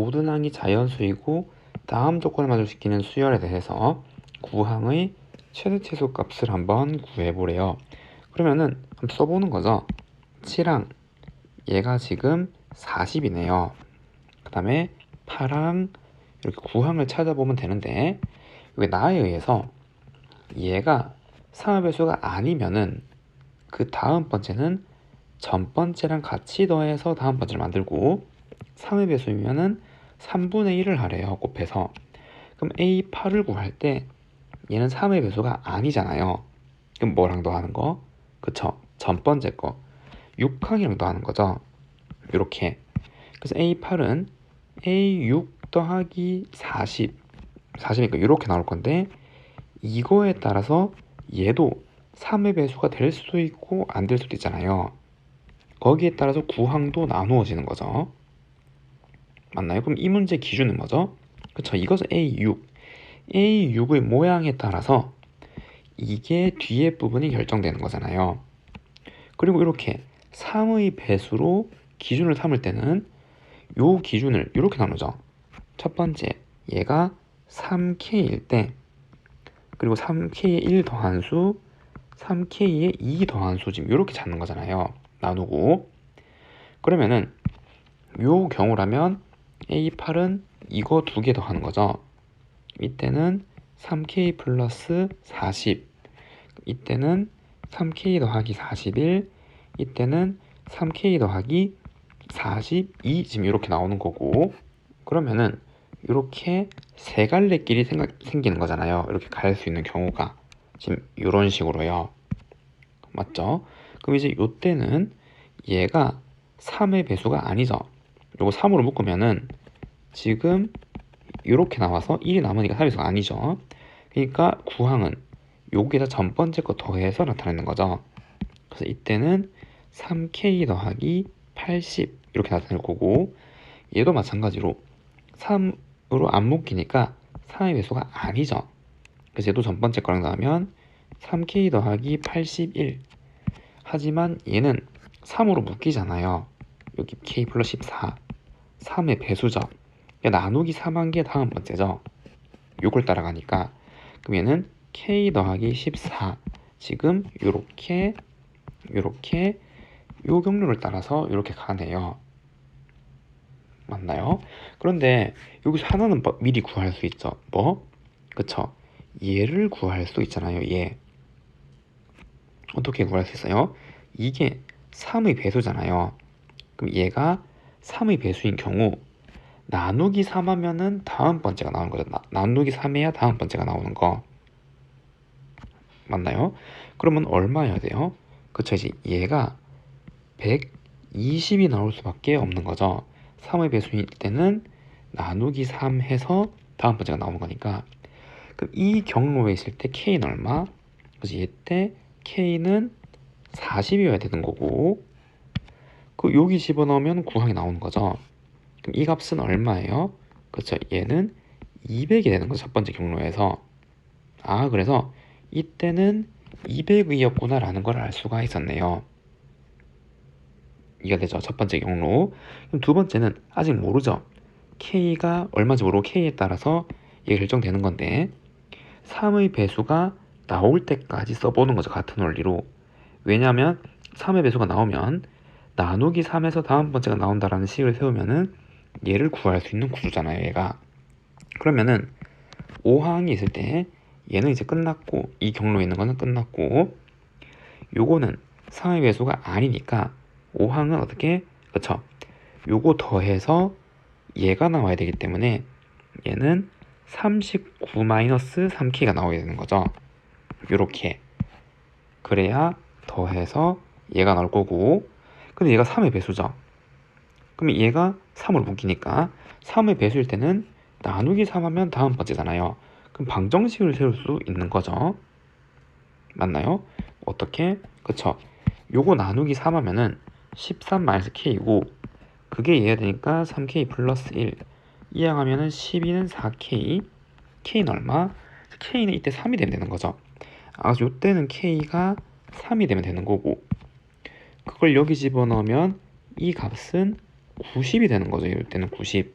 모든 항이 자연수이고 다음 조건을 만족시키는 수열에 대해서 구항의 최대 최소 값을 한번 구해보래요. 그러면은 한번 써보는 거죠. 7항 얘가 지금 40이네요. 그 다음에 8항 이렇게 9항을 찾아보면 되는데 이게 나에 의해서 얘가 3의 배수가 아니면은 그 다음 번째는 전 번째랑 같이 더해서 다음 번째를 만들고 3의 배수이면은 3분의 1을 하래요 곱해서. 그럼 A8을 구할 때 얘는 3의 배수가 아니잖아요. 그럼 뭐랑 더하는 거? 그쵸. 전 번째 거. 6항이랑 더하는 거죠. 이렇게. 그래서 A8은 A6 더하기 40 40이니까 이렇게 나올 건데 이거에 따라서 얘도 3의 배수가 될 수도 있고 안 될 수도 있잖아요. 거기에 따라서 구항도 나누어지는 거죠 맞나요? 그럼 이 문제 기준은 뭐죠? 그쵸 이것은 A6 A6의 모양에 따라서 이게 뒤에 부분이 결정되는 거잖아요. 그리고 이렇게 3의 배수로 기준을 삼을 때는 요 기준을 이렇게 나누죠. 첫 번째 얘가 3K일 때 그리고 3K의 1 더한 수 3K의 2 더한 수 지금 이렇게 잡는 거잖아요. 나누고. 그러면은 요 경우라면 A8은 이거 두 개 더하는 거죠? 이때는 3K 플러스 40 이때는 3K 더하기 41 이때는 3K 더하기 42 지금 이렇게 나오는 거고. 그러면은 이렇게 세 갈래 길이 생각, 생기는 거잖아요. 이렇게 갈 수 있는 경우가 지금 이런 식으로요. 맞죠? 그럼 이제 이때는 얘가 3의 배수가 아니죠 요거 3으로 묶으면은 지금 이렇게 나와서 1이 남으니까 3의 배수가 아니죠. 그러니까 구항은 여기에다 전 번째 거 더해서 나타내는 거죠. 그래서 이때는 3k 더하기 80 이렇게 나타낼 거고 얘도 마찬가지로 3으로 안 묶이니까 3의 배수가 아니죠. 그래서 얘도 전 번째 거랑 나오면 3k 더하기 81 하지만 얘는 3으로 묶이잖아요. 여기 k 플러스 14 3의 배수죠 나누기 3한 게 다음 번째죠. 요걸 따라가니까 그럼 얘는 k 더하기 14 지금 요렇게 요렇게 요 경로를 따라서 이렇게 가네요. 맞나요? 그런데 여기서 하나는 뭐 미리 구할 수 있죠. 뭐? 그쵸? 얘를 구할 수 있잖아요 얘. 어떻게 구할 수 있어요? 이게 3의 배수잖아요. 그럼 얘가 3의 배수인 경우 나누기 3 하면은 다음 번째가 나오는 거죠 나, 나누기 3 해야 다음 번째가 나오는 거 맞나요? 그러면 얼마여야 돼요? 그쵸 이제 얘가 120이 나올 수밖에 없는 거죠 3의 배수일 때는 나누기 3 해서 다음 번째가 나오는 거니까 그럼 이 경로에 있을 때 K는 얼마? 그래서 얘 때 K는 40이어야 되는 거고 그 여기 집어넣으면 구항이 나오는 거죠. 그럼 이 값은 얼마예요? 그렇죠. 얘는 200이 되는 거죠 첫 번째 경로에서. 아 그래서 이때는 200의였구나 라는 걸 알 수가 있었네요. 이가 되죠? 첫 번째 경로. 그럼 두 번째는 아직 모르죠. K가 얼마인지 모르고 K에 따라서 이게 결정되는 건데 3의 배수가 나올 때까지 써보는 거죠 같은 원리로. 왜냐하면 3의 배수가 나오면 나누기 3에서 다음 번째가 나온다라는 식을 세우면은 얘를 구할 수 있는 구조잖아요 얘가. 그러면은 5항이 있을 때 얘는 이제 끝났고 이 경로에 있는 거는 끝났고 요거는 3의 배수가 아니니까 5항은 어떻게? 그쵸. 요거 더해서 얘가 나와야 되기 때문에 얘는 39-3k가 나오게 되는 거죠. 요렇게. 그래야 더해서 얘가 나올 거고 근데 얘가 3의 배수죠. 그럼 얘가 3으로 묶이니까 3의 배수일 때는 나누기 3 하면 다음 번째잖아요. 그럼 방정식을 세울 수 있는 거죠. 맞나요? 어떻게? 그쵸. 요거 나누기 3 하면은 13-k이고 그게 이해야 되니까 3k 플러스 1 이항 하면은 12는 4k k는 얼마? k는 이때 3이 되면 되는 거죠. 아 요때는 k가 3이 되면 되는 거고 그걸 여기 집어넣으면 이 값은 90이 되는 거죠. 이때는 90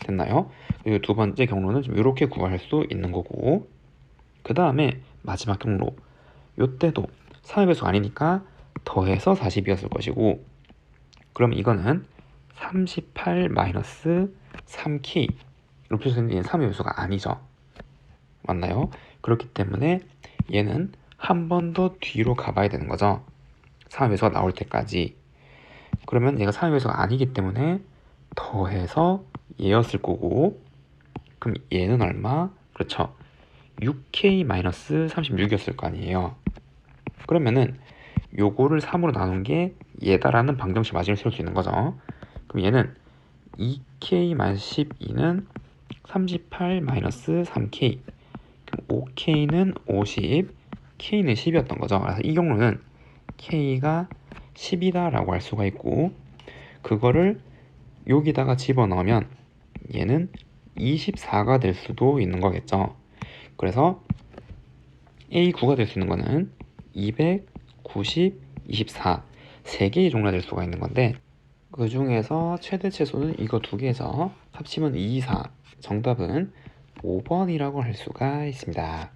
됐나요? 이두 번째 경로는 좀 이렇게 구할 수 있는 거고. 그 다음에 마지막 경로. 요때도 3의 배수가 아니니까 더해서 40이었을 것이고. 그럼 이거는 38 마이너스 3K 이렇게 표시되는 얘는 3의 배수가 아니죠. 맞나요? 그렇기 때문에 얘는 한 번 더 뒤로 가봐야 되는 거죠 3의 배수가 나올 때까지. 그러면 얘가 3의 배수가 아니기 때문에 더해서 얘였을 거고 그럼 얘는 얼마? 그렇죠. 6k-36이었을 거 아니에요. 그러면은 요거를 3으로 나눈 게 얘다라는 방정식 마진을 세울 수 있는 거죠. 그럼 얘는 2k-12는 38-3k 그럼 5k는 50 k는 10이었던 거죠. 그래서 이 경우는 k가 10이다 라고 할 수가 있고 그거를 여기다가 집어넣으면 얘는 24가 될 수도 있는 거겠죠. 그래서 A9가 될 수 있는 거는 290, 24 3개의 종류가 될 수가 있는 건데 그 중에서 최대 최소는 이거 두 개죠 합치면 2, 4 정답은 5번이라고 할 수가 있습니다